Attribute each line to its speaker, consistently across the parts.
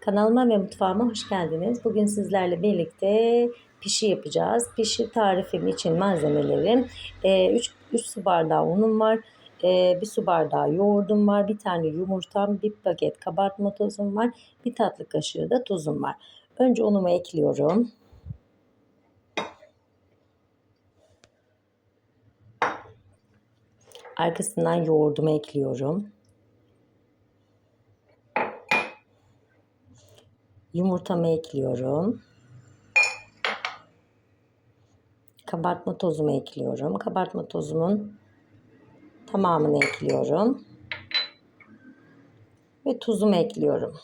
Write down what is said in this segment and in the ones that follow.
Speaker 1: Kanalıma ve mutfağıma hoş geldiniz. Bugün sizlerle birlikte pişi yapacağız. Pişi tarifim için malzemelerim 3 su bardağı unum var. 1 su bardağı yoğurdum var. Bir tane yumurtam, bir paket kabartma tozum var. Bir tatlı kaşığı da tuzum var. Önce unumu ekliyorum. Arkasından yoğurdumu ekliyorum. Yumurtamı ekliyorum. Kabartma tozumu ekliyorum. Kabartma tozumun tamamını ekliyorum. Ve tuzumu ekliyorum.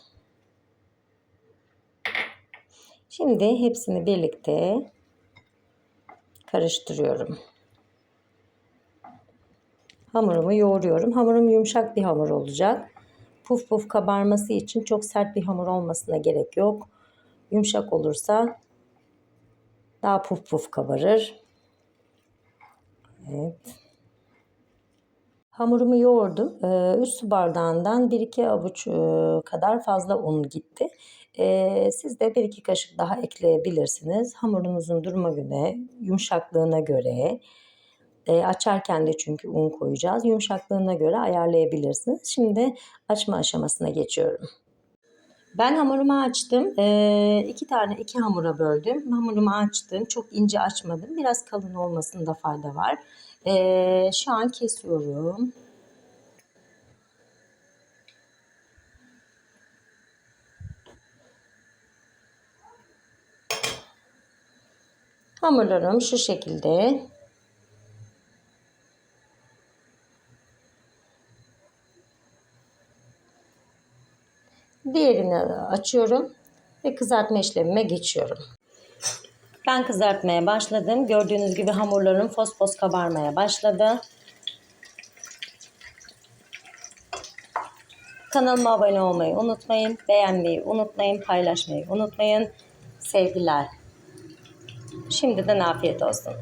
Speaker 1: Şimdi hepsini birlikte karıştırıyorum. Hamurumu yoğuruyorum. Hamurum yumuşak bir hamur olacak. Puf puf kabarması için çok sert bir hamur olmasına gerek yok. Yumuşak olursa daha puf puf kabarır. Evet. Hamurumu yoğurdum. 3 su bardağından 1-2 avuç kadar fazla un gitti. Siz de 1-2 kaşık daha ekleyebilirsiniz. Hamurunuzun duruma göre, yumuşaklığına göre, açarken de çünkü un koyacağız. Yumuşaklığına göre ayarlayabilirsiniz. Şimdi açma aşamasına geçiyorum. Ben hamurumu açtım. iki tane iki hamura böldüm. Hamurumu açtım. Çok ince açmadım. Biraz kalın olmasında fayda var. şu an kesiyorum. Hamurlarım şu şekilde. Diğerini açıyorum ve kızartma işlemime geçiyorum. Ben kızartmaya başladım. Gördüğünüz gibi hamurlarım fos fos kabarmaya başladı. Kanalıma abone olmayı unutmayın. Beğenmeyi unutmayın. Paylaşmayı unutmayın. Sevgiler. Şimdiden afiyet olsun.